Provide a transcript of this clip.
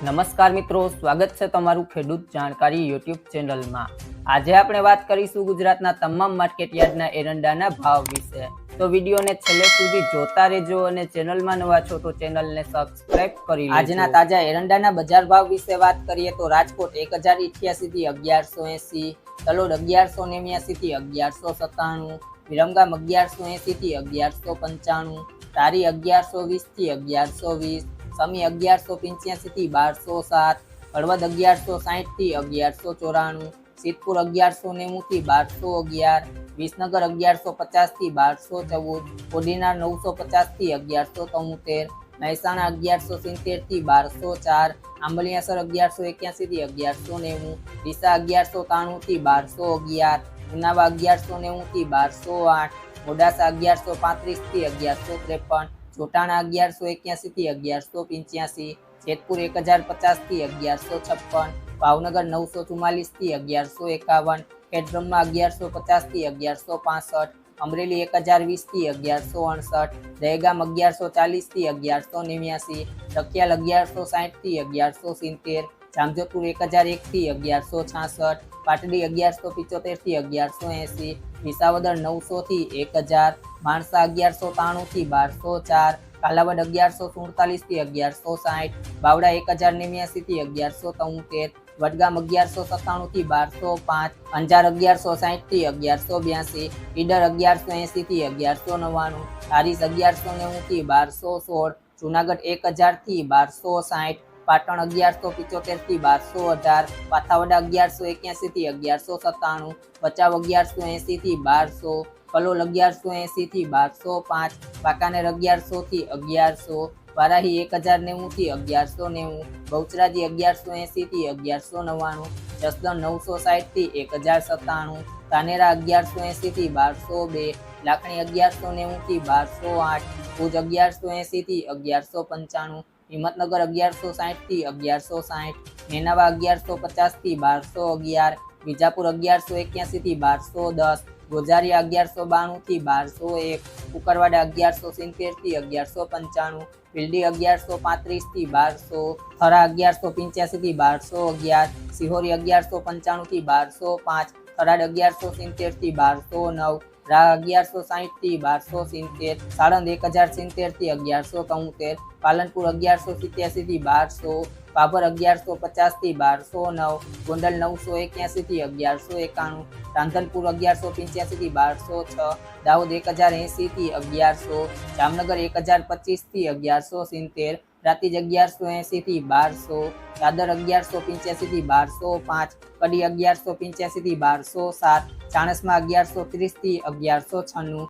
નમસ્કાર મિત્રો, સ્વાગત છે તમારું ખેડૂત જાણકારી યુટ્યુબ ચેનલમાં. આજે આપણે વાત કરીશું ગુજરાતના તમામ માર્કેટ યાર્ડના એરંડાના ભાવ વિશે. તો વિડીયોને છેલ્લે સુધી જોતા રહેજો અને ચેનલમાં નવા છો તો ચેનલને સબસ્ક્રાઇબ કરી આજના તાજા એરંડાના બજાર ભાવ વિશે વાત કરીએ તો રાજકોટ એક હજારથી અગિયારસો એસી તલોડ અગિયારસો નેવ્યાસી થી અગિયારસો સત્તાણું, વિરમગામ અગિયારસો એસી થી અગિયારસો પંચાણું તારી અગિયારસો વીસથી અગિયારસો વીસ સમી અગિયારસો પંચ્યાસી થી બારસો સાત, હળવદ અગિયારસો સાહીઠથી અગિયારસો ચોરાણું, સિદ્ધપુર અગિયારસો નેવું થી બારસો અગિયાર, વિસનગર અગિયારસો પચાસથી બારસો ચૌદ કોડીનાર નવસો પચાસથી અગિયારસો તોતેર, મહેસાણા અગિયારસો સિત્તેરથી બારસો ચાર, આંબલિયાસર અગિયારસો એક્યાસી થી અગિયારસો નેવું, ડીસા અગિયારસો ત્રાણું થી બારસો અગિયાર, ઉનાવા અગિયારસો નેવું થી બારસો આઠ મોડાસા અગિયારસો પાંત્રીસથી અગિયારસો ત્રેપન ચોટાણા અગિયારસો એક્યાસી થી અગિયારસો પંચ્યાસી, જેતપુર એક હજાર પચાસથી અગિયારસો છપ્પન, ભાવનગર નવસો ચુમ્માલીસથી અગિયારસો એકાવન, ખેડબ્રહ્મા અગિયારસો પચાસથી અગિયારસો પાસઠ, અમરેલી એક હજાર વીસથી અગિયારસો અડસઠ, દહેગામ અગિયારસો ચાલીસથી અગિયારસો નેવ્યાસી, રખિયાલ અગિયારસો સાઠથી અગિયારસો સિત્તેર જામજોધપુર એક હજાર એકથી અગિયારસો છાસઠ, પાટડી અગિયારસો પિચોતેરથી અગિયારસો એંસી, વિસાવદર નવસોથી એક હજાર માણસા અગિયારસો ત્રાણુંથી બારસો ચાર, કાલાવડ અગિયારસો સુડતાલીસથી અગિયારસો સાઠ, બાવડા એક હજાર નેવ્યાસીથી અગિયારસો તોતેર, વડગામ અગિયારસો સત્તાણુંથી બારસો પાંચ, અંજાર અગિયારસો સાહીઠથી અગિયારસો બ્યાસી, ઈડર અગિયારસો એંસીથી અગિયારસો નવ્વાણું હારીસ અગિયારસો નેવુંથી બારસો સોળ, જુનાગઢ એક હજારથી બારસો સાઠ પાટણ અગિયારસો પિચોતેરથી બારસો અઢાર પાથાવડા અગિયારસો એક્યાસી થી અગિયારસો સત્તાણું, ભચાઉ અગિયારસો એંસી થી બારસો, કલોલ અગિયારસો એંસી થી બારસો પાંચ, વાંકાનેર અગિયારસો થી અગિયારસો, વારાહી એક હજાર નેવું થી અગિયારસો નેવું, બહુચરાજી અગિયારસો એંસી થી અગિયારસો નવ્વાણું, જસદણ નવસો સાઠથી એક હજાર સત્તાણું, ધાનેરા અગિયારસો એંસી થી બારસો બે, લાખણી અગિયારસો નેવું થી બારસો આઠ, ભુજ અગિયારસો એંસી થી અગિયારસો પંચાણું હિંમતનગર અગિયારસો સાહીઠથી અગિયારસો સાઠ નેનાવા અગિયારસો પચાસથી બારસો અગિયાર, વિજાપુર અગિયારસો એક્યાસીથી બારસો દસ ગોઝારિયા અગિયારસો બાણુંથી બારસો એક કુકરવાડા અગિયારસો સિત્તેરથી અગિયારસો પંચાણું ભીલડી અગિયારસો પાંત્રીસથી બારસો, થરા અગિયારસો પંચ્યાસીથી બારસો અગિયાર, સિહોરી અગિયારસો પંચાણુંથી બારસો પાંચ થરાડ અગિયારસો સિત્તેરથી બારસો નવ અગિયારસો સાહીઠથી બારસો સિત્તેર સાણંદ એક હજાર સિત્તેરથી અગિયારસો તોતેર, પાલનપુર અગિયારસો સિત્યાસી થી બારસો બાબર અગિયારસો પચાસથી બારસો નવ, ગોંડલ નવસો એક્યાસી થી અગિયારસો એકાણું, રાંધનપુર અગિયારસો પંચ્યાસી થી બારસો છ, દાહોદ એક હજાર એંસી થી અગિયારસો, જામનગર એક હજાર પચીસથી અગિયારસો સિત્તેર રાતીજ અગિયારસો એંસી થી બારસો, દાદર અગિયારસો પંચ્યાસી થી બારસો પાંચ, કડી અગિયારસો પંચ્યાસી થી બારસો સાત, ચાણસમાં અગિયારસો ત્રીસથી અગિયારસો છન્નું.